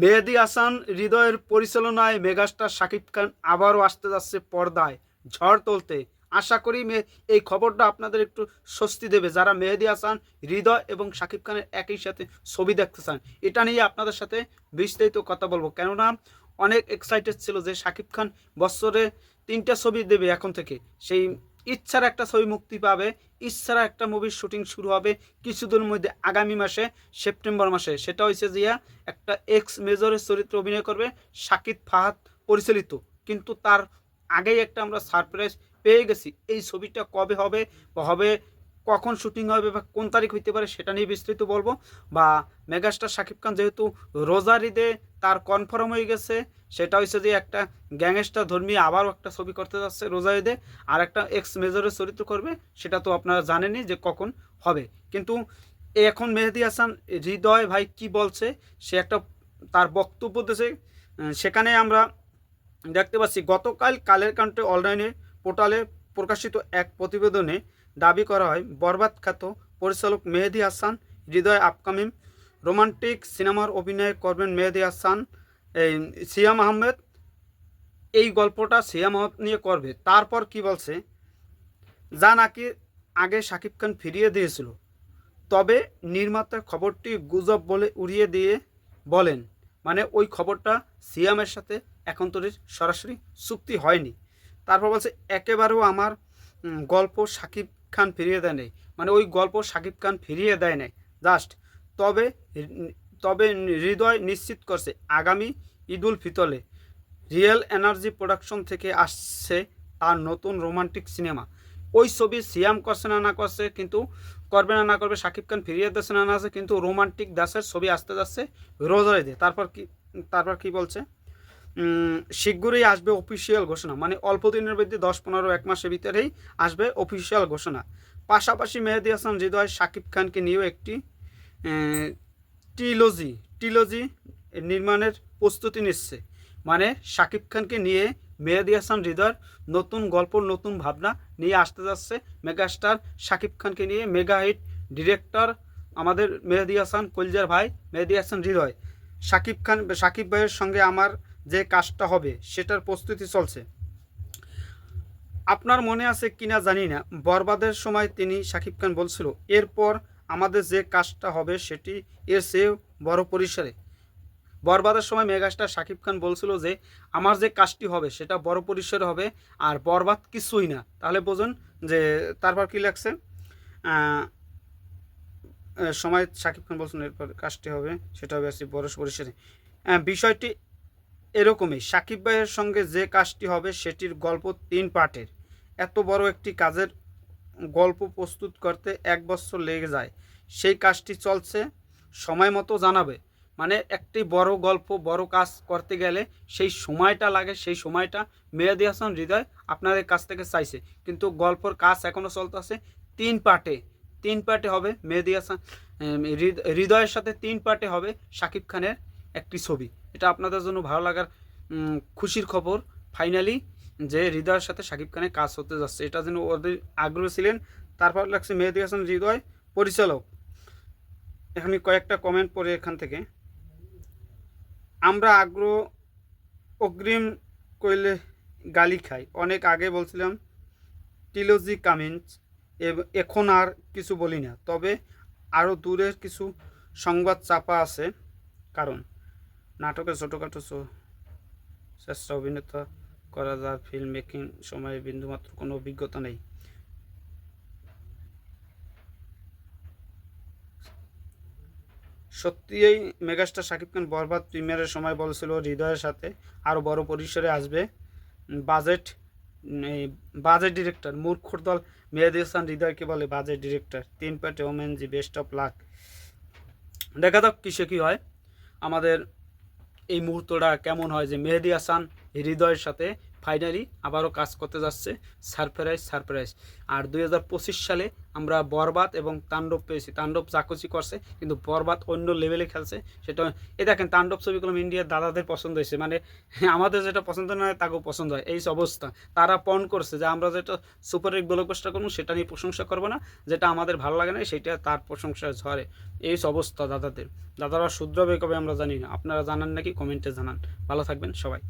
মেহেদি হাসান হৃদয়ের পরিচালনায় মেগাস্টার শাকিব খান আবারও আসতে যাচ্ছে পর্দায় ঝড় তুলতে। আশা করি এই খবরটা আপনাদের একটু স্বস্তি দেবে। যারা মেহেদি হাসান, হৃদয় এবং শাকিব খানের একই সাথে ছবি দেখতে চান, এটা নিয়ে আপনাদের সাথে বিস্তারিত কথা বলব। কেননা, অনেক এক্সাইটেড ছিল যে শাকিব খান বছরে তিনটা ছবি দেবে এখন থেকে। সেই ইচ্ছার একটা ছবি মুক্তি পাবে, ইচ্ছার একটা মুভির শুটিং শুরু হবে কিছুদিনের মধ্যে আগামী মাসে, সেপ্টেম্বর মাসে। সেটা হয়েছে জিয়া একটা এক্স মেজরের চরিত্রে অভিনয় করবে শাকিব ফাহাদ পরিচালিত। কিন্তু তার আগেই একটা আমরা সারপ্রাইজ পেয়ে গেছি। এই ছবিটা কবে হবে হবে কখন শুটিং হবে বা কোন তারিখ হইতে পারে সেটা নিয়ে বিস্তৃত বলব। বা মেগাস্টার শাকিব খান যেহেতু রোজার ঈদে তার কনফার্ম হয়ে গেছে, সেটা হচ্ছে যে একটা গ্যাংস্টার ধর্মী আবারও একটা ছবি করতে যাচ্ছে রোজা ঈদে। আর একটা এক্স মেজরের চরিত্র করবে, সেটা তো আপনারা জানেনই যে কখন হবে। কিন্তু এখন মেহেদি হাসান, হৃদয় ভাই কি বলছে, সে একটা তার বক্তব্য দিয়েছে। সেখানে আমরা দেখতে পাচ্ছি, গতকাল কালের কান্ট্রি অনলাইনে পোর্টালে প্রকাশিত এক প্রতিবেদনে দাবি করা হয়। বরবাদ খ্যাত পরিচালক মেহেদি হাসান, হৃদয় আপকামিং রোমান্টিক সিনেমার অভিনয় করবেন মেহেদি হাসান, এই সিয়াম আহমেদ এই গল্পটা সিয়াম আহমেদ নিয়ে করবে। তারপর কি বলছে? যা নাকি আগে শাকিব খান ফিরিয়ে দিয়েছিল। তবে নির্মাতা খবরটি গুজব বলে উড়িয়ে দিয়ে বলেন। মানে ওই খবরটা সিয়ামের সাথে এখন তোর সরাসরি চুক্তি হয়নি। তারপর বলছে, একেবারেও আমার গল্প শাকিব খান ফিরিয়ে দেয় নাই। মানে ওই গল্প শাকিব খান ফিরিয়ে দেয় নাই। জাস্ট তবে তবে হৃদয় নিশ্চিত করছে আগামী ঈদুল ফিতলে রিয়েল এনার্জি প্রোডাকশন থেকে আসছে তার নতুন রোমান্টিক সিনেমা। ওই ছবি সিয়াম করছে না না করছে, কিন্তু করবে না না করবে শাকিব খান ফিরিয়ে দিচ্ছে না না আছে কিন্তু রোমান্টিক দাসের ছবি আসতে যাচ্ছে রোজারে দিয়ে তারপর কি তারপর কি বলছে? শীঘ্রই আসবে অফিসিয়াল ঘোষণা। মানে অল্প দিনের মধ্যে দশ, পনেরো, এক মাসের ভিতরেই আসবে অফিসিয়াল ঘোষণা। পাশাপাশি মেহেদি হাসান হৃদয় শাকিব খানকে নিয়েও একটি টিলজি টিলজি নির্মাণের প্রস্তুতি নিচ্ছে। মানে শাকিব খানকে নিয়ে মেহেদি হাসান হৃদয়ের নতুন গল্প, নতুন ভাবনা নিয়ে আসতে যাচ্ছে মেগাস্টার শাকিব খানকে নিয়ে মেগা হিট ডিরেক্টর আমাদের মেহেদি হাসান, কলজার ভাই মেহেদি হাসান হৃদয় শাকিব খান, শাকিব ভাইয়ের সঙ্গে আমার যে কাজটা হবে, সেটার প্রস্তুতি চলছে। আপনার মনে আছে কিনা জানি না। বরবাদের সময় তিনি শাকিব খান বলছিল, এরপর আমাদের যে কাজটা হবে, সেটি এর চেয়েও বড় পরিসরে। বরবাদের সময় মেগাস্টার শাকিব খান বলছিল যে, আমার যে কাজটি হবে, সেটা বড় পরিসরে হবে, আর বরবাদ কিছুই না। তাহলে বোঝুন যে, তারপর কি লাগছে সময় শাকিব খান বলছেন, এরপর কাজটি হবে, সেটা হবে আসছে বড় পরিসরে। বিষয়টি এরকমই। সাকিব ভাইয়ের সঙ্গে যে কাজটি হবে সেটির গল্প তিন পার্টের। এত বড় একটি কাজের গল্প প্রস্তুত করতে এক বছর লেগে যায়। সেই কাজটি চলছে, সময় মতো জানাবে। মানে একটি বড় গল্প, বড় কাজ করতে গেলে সেই সময়টা লাগে, সেই সময়টা মেহেদি হাসান হৃদয় আপনাদের কাছ থেকে চাইছে। কিন্তু গল্পর কাজ এখনও চলতেছে তিন পার্টে। তিন পার্টে হবে মেহেদি হাসান হৃদয়ের সাথে তিন পার্টে হবে শাকিব খানের একটি ছবি। এটা আপনাদের জন্য ভালো লাগার খুশির খবর। ফাইনালি যে হৃদয়ের সাথে শাকিব খানের কাজ হতে যাচ্ছে, এটা যেন ওদের আগ্রহ ছিলেন তারপর লাগছে মেহেদি হাসান হৃদয় পরিচালক। এখানে কয়েকটা কমেন্ট পড়ে এখান থেকে। আমরা আগ্রহ, অগ্রিম কইলে গালি খাই। অনেক আগে বলছিলাম টিলজি কামিন্স এখন আর কিছু বলি না। তবে আরও দূরের কিছু সংবাদ চাপা আছে। কারণ নাটকে ছোটোখাটো চেষ্টা অভিনেতা করা যার ফিল্ম মেকিং সময়ে বিন্দুমাত্র কোনো অভিজ্ঞতা নেই। সত্যিই মেগাস্টার শাকিব খান বরবাদ প্রিমিয়ারের সময় বলছিল, হৃদয়ের সাথে আরও বড় পরিসরে আসবে। বাজেট বাজেট ডিরেক্টর মূর্খর দল মেহেদি হাসান হৃদয়কে বলে বাজেট ডিরেক্টর তিন পার্টে ওমেন জি বেস্ট অফ লাক দেখা যাক কিসে কী হয়। আমাদের এই মুহূর্তটা কেমন হয় যে মেহেদি হাসান হৃদয়ের সাথে ফাইনালি আবারও কাজ করতে যাচ্ছে সারপ্রাইজ সারপ্রাইজ আর দুই হাজার পঁচিশ সালে আমরা বরবাদ এবং তাণ্ডব পেয়েছি। তাণ্ডব চাকুচি করছে, কিন্তু বরবাদ অন্য লেভেলে খেলছে। সেটা এই দেখেন, তাণ্ডব ছবিগুলো ইন্ডিয়ার দাদাদের পছন্দ হয়েছে। মানে আমাদের যেটা পছন্দ না হয়, তাকেও পছন্দ হয়। এই অবস্থা। তারা পণ করছে যে আমরা যেটা সুপার হিট ব্লকবাস্টার করব, সেটা নিয়ে প্রশংসা করব না। যেটা আমাদের ভালো লাগে না, সেটা তার প্রশংসা ঝরে এই অবস্থা দাদাদের। দাদারা শুধরাবে কবে আমরা জানি না। আপনারা জানান নাকি, কমেন্টে জানান। ভালো থাকবেন সবাই।